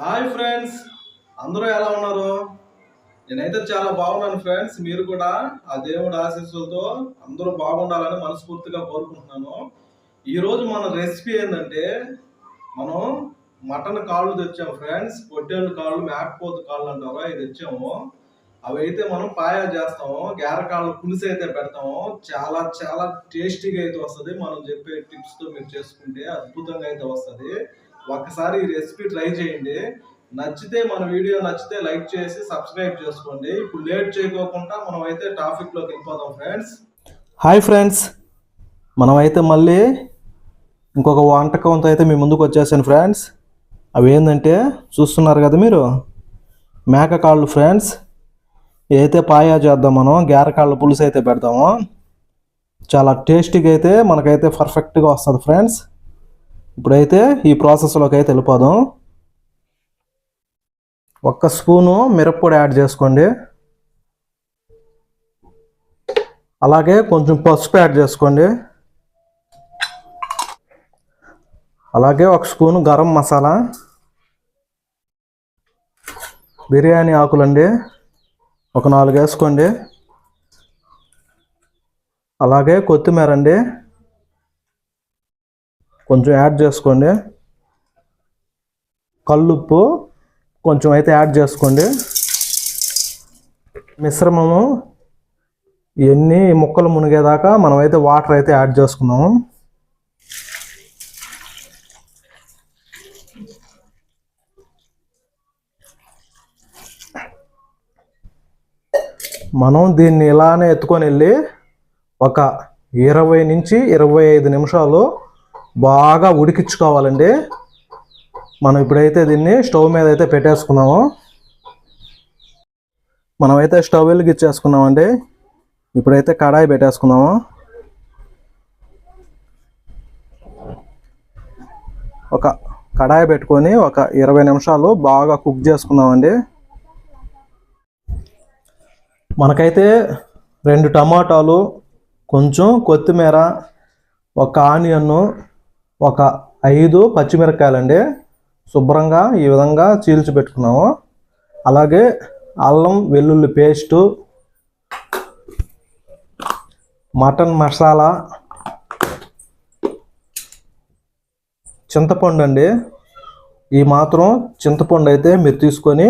Hi friends అందరూ ఎలా ఉన్నారు? నేనైతే చాలా బాగున్నాను ఫ్రెండ్స్ మీరు కూడా ఆ దేవుడి ఆశీస్సులతో అందరూ బాగుండాలని మనస్ఫూర్తిగా కోరుకుంటున్నాను. ఈరోజు మన రెసిపీ ఏంటంటే మనం మటన్ కాళ్ళు తెచ్చాము ఫ్రెండ్స్ పొట్టేళ్ళు కాళ్ళు మేకపోతు కాళ్ళు అంటారు. అవి తెచ్చాము. అవి అయితే మనం పాయా చేస్తాము. గారకాళ్ళు పులుసు అయితే పెడతాము. చాలా చాలా టేస్టీగా అయితే వస్తుంది. మనం చెప్పే టిప్స్తో మీరు చేసుకుంటే అద్భుతంగా అయితే వస్తుంది. ఒక్కసారి ఈ రెసిపీ ట్రై చేయండి. నచ్చితే మన వీడియో నచ్చితే లైక్ చేసి సబ్స్క్రైబ్ చేసుకోండి. ఇప్పుడు లేట్ చేయకోకుండా మనం అయితే టాపిక్లోకి వెళ్ళిపోదాం ఫ్రెండ్స్. Hi friends. మనం అయితే మళ్ళీ ఇంకొక వంటకంతో అయితే మీ ముందుకు వచ్చేసాను ఫ్రెండ్స్. అవి ఏంటంటే చూస్తున్నారు కదా మీరు? మేక కాళ్ళు ఫ్రెండ్స్. ఏదైతే పాయా చేద్దాం మనం గారకాళ్ళ పులుసు అయితే పెడతాము చాలా టేస్టీగా అయితే మనకైతే పర్ఫెక్ట్గా వస్తుంది ఫ్రెండ్స్. ఇప్పుడైతే ఈ ప్రాసెస్లోకి అయితే వెళ్ళిపోదాం. ఒక్క స్పూను మిరప్పొడి యాడ్ చేసుకోండి. అలాగే కొంచెం పసుపు యాడ్ చేసుకోండి. అలాగే ఒక స్పూను గరం మసాలా. బిర్యానీ ఆకులండి ఒక నాలుగు వేసుకోండి. అలాగే కొత్తిమీర అండి. కొంచెం యాడ్ చేసుకోండి. కల్లుప్పు కొంచెం అయితే యాడ్ చేసుకోండి. మిశ్రమము ఇవన్నీ ముక్కలు మునిగేదాకా మనం అయితే వాటర్ అయితే యాడ్ చేసుకున్నాము మనం దీన్ని ఇలానే ఎత్తుకొని వెళ్ళి ఒక ఇరవై నుంచి ఇరవై ఐదు నిమిషాలు బాగా ఉడికించుకోవాలండి. మనం ఇప్పుడైతే దీన్ని స్టవ్ మీద అయితే పెట్టేసుకున్నాము. మనమైతే స్టవ్ వెలిగిచ్చేసుకున్నామండి ఇప్పుడైతే కడాయి పెట్టేసుకున్నాము. ఒక కడాయి పెట్టుకొని ఒక ఇరవై నిమిషాలు బాగా కుక్ చేసుకుందామండి మనకైతే రెండు టమాటాలు కొంచెం కొత్తిమీర ఒక ఆనియన్ను ఒక ఐదు పచ్చిమిరపకాయలండి. శుభ్రంగా ఈ విధంగా చీల్చి పెట్టుకున్నాము. అలాగే అల్లం వెల్లుల్లి పేస్టు మటన్ మసాలా చింతపండు అండి ఈ మాత్రం చింతపండు అయితే మీరు తీసుకొని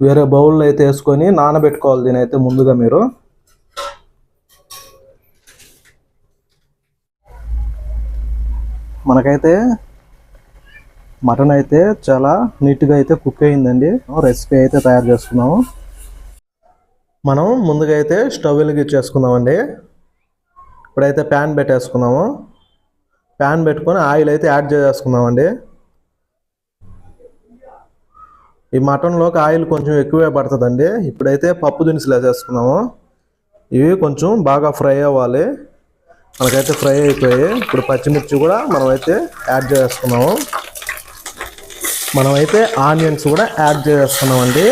వేరే బౌల్లో అయితే వేసుకొని నానబెట్టుకోవాలి దీని అయితే ముందుగా మీరు. మనకైతే మటన్ అయితే చాలా నీట్గా అయితే కుక్ అయిందండి. రెసిపీ అయితే తయారు చేసుకున్నాము. మనం ముందుగా అయితే స్టవ్ వెలిగించేసుకుందామండి. ఇప్పుడైతే ప్యాన్ పెట్టేసుకున్నాము. ప్యాన్ పెట్టుకొని ఆయిల్ అయితే యాడ్ చేసేసుకుందామండి. ఈ మటన్లోకి ఆయిల్ కొంచెం ఎక్కువే పడుతుందండి. ఇప్పుడైతే పప్పు దినుసులు వేసేసుకున్నాము. ఇవి కొంచెం బాగా ఫ్రై అవ్వాలి. మనకైతే ఫ్రై అయిపోయాయి ఇప్పుడు పచ్చిమిర్చి కూడా మనమైతే యాడ్ చేసుకున్నాము మనమైతే ఆనియన్స్ కూడా యాడ్ చేసేస్తున్నామండి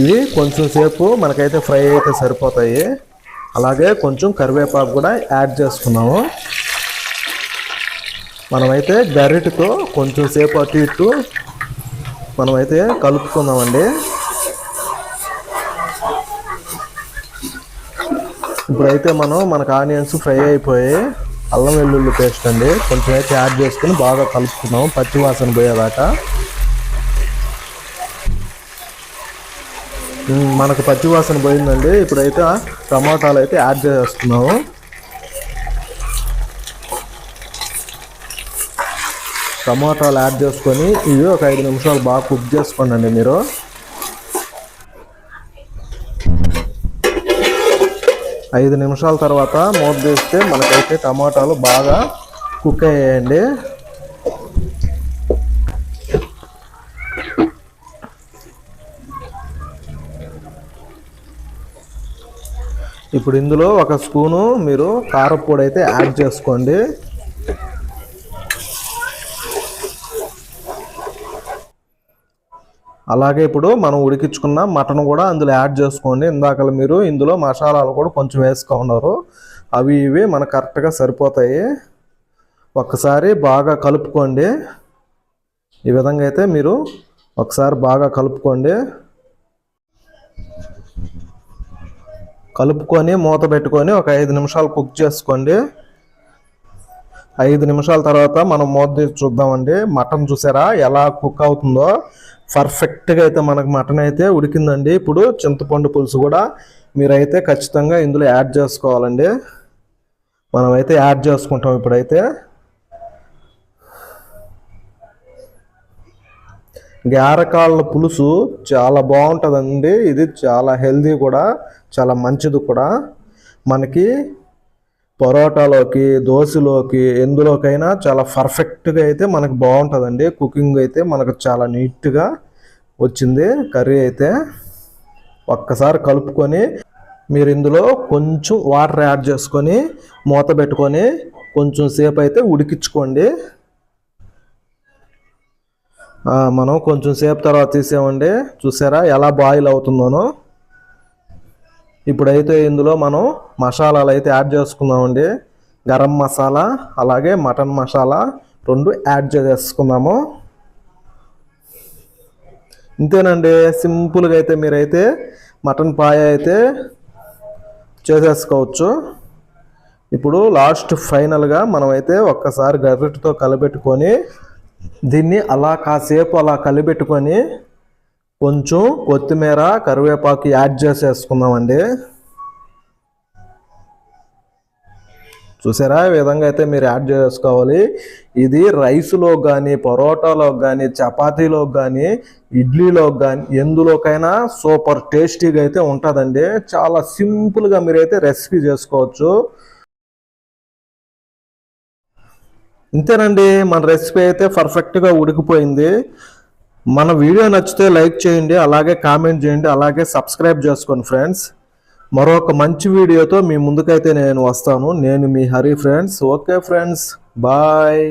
ఇవి కొంచెం సేపు మనకైతే ఫ్రై అయితే సరిపోతాయి. అలాగే కొంచెం కరివేపాకు కూడా యాడ్ చేసుకున్నాము. మనమైతే గరిటతో కొంచెం సేపు అటు ఇటు మనమైతే కలుపుకుందామండి. ఇప్పుడైతే మనం మనకు ఆనియన్స్ ఫ్రై అయిపోయి అల్లం వెల్లుల్లి పేస్ట్ అండి. కొంచెం అయితే యాడ్ చేసుకుని బాగా కలుపుకున్నాం పచ్చి వాసన పోయేదాకా. మనకు పచ్చి వాసన పోయిందండి. ఇప్పుడైతే టమాటాలు అయితే యాడ్ చేస్తున్నాము. టమాటాలు యాడ్ చేసుకొని ఇవి ఒక ఐదు నిమిషాలు బాగా కుక్ చేసుకోండి మీరు. ఐదు నిమిషాల తర్వాత మూత తీస్తే మనకైతే టమాటాలు బాగా కుక్ అయ్యాయండి. ఇప్పుడు ఇందులో ఒక స్పూను మీరు కారపొడి అయితే యాడ్ చేసుకోండి. అలాగే ఇప్పుడు మనం ఉడికించుకున్న మటన్ కూడా అందులో యాడ్ చేసుకోండి. ఇందాక మీరు ఇందులో మసాలాలు కూడా కొంచెం వేసుకున్నారు అవి ఇవి మనకు కరెక్ట్గా సరిపోతాయి. ఒక్కసారి బాగా కలుపుకోండి. ఈ విధంగా అయితే మీరు ఒకసారి బాగా కలుపుకోండి. కలుపుకొని మూత పెట్టుకొని ఒక ఐదు నిమిషాలు కుక్ చేసుకోండి. ఐదు నిమిషాల తర్వాత మనం మూత తీసి చూద్దామండి. మటన్ చూసారా? ఎలా కుక్ అవుతుందో. పర్ఫెక్ట్గా అయితే మనకు మటన్ అయితే ఉడికిందండి. ఇప్పుడు చింతపండు పులుసు కూడా మీరైతే ఖచ్చితంగా ఇందులో యాడ్ చేసుకోవాలండి. మనమైతే యాడ్ చేసుకుంటాం ఇప్పుడైతే. గారకాళ్ళ పులుసు చాలా బాగుంటుందండి. ఇది చాలా హెల్దీ కూడా చాలా మంచిది కూడా. మనకి పరోటాలోకి దోశలోకి ఎందులోకైనా చాలా పర్ఫెక్ట్గా అయితే మనకు బాగుంటుందండి. కుకింగ్ అయితే మనకు చాలా నీట్గా వచ్చింది. కర్రీ అయితే ఒక్కసారి కలుపుకొని మీరు ఇందులో కొంచెం వాటర్ యాడ్ చేసుకొని మూత పెట్టుకొని కొంచెం సేపు అయితే ఉడికించుకోండి. మనం కొంచెం సేపు తర్వాత తీసేమండి చూసారా ఎలా బాయిల్ అవుతుందోనో? ఇప్పుడైతే ఇందులో మనం మసాలాలు అయితే యాడ్ చేసుకుందామండి. గరం మసాలా అలాగే మటన్ మసాలా రెండు యాడ్ చేసుకుందాము. ఇంతేనండి సింపుల్గా అయితే మీరైతే మటన్ పాయ అయితే చేసేసుకోవచ్చు. ఇప్పుడు లాస్ట్ ఫైనల్గా మనమైతే ఒక్కసారి గరిటెతో కలబెట్టుకొని దీన్ని అలా కాసేపు అలా కలిపెట్టుకొని కొంచెం కొత్తిమీర కరివేపాకు యాడ్ చేసేసుకుందామండి. చూసారా? ఈ విధంగా అయితే మీరు యాడ్ చేసుకోవాలి. ఇది రైస్లో కానీ పరోటాలో కానీ చపాతీలో కానీ ఇడ్లీలో కానీ ఎందులోకైనా సూపర్ టేస్టీగా అయితే ఉంటుందండి. చాలా సింపుల్గా మీరైతే రెసిపీ చేసుకోవచ్చు. ఇంతేనండి. మన రెసిపీ అయితే పర్ఫెక్ట్గా ఉడికిపోయింది. మన వీడియో నచ్చితే లైక్ చేయండి అలాగే కామెంట్ చేయండి అలాగే సబ్స్క్రైబ్ చేసుకోండి ఫ్రెండ్స్. మరొక మంచి వీడియోతో మీ ముందుకైతే నేను వస్తాను. నేను మీ Hari friends. Okay friends. Bye.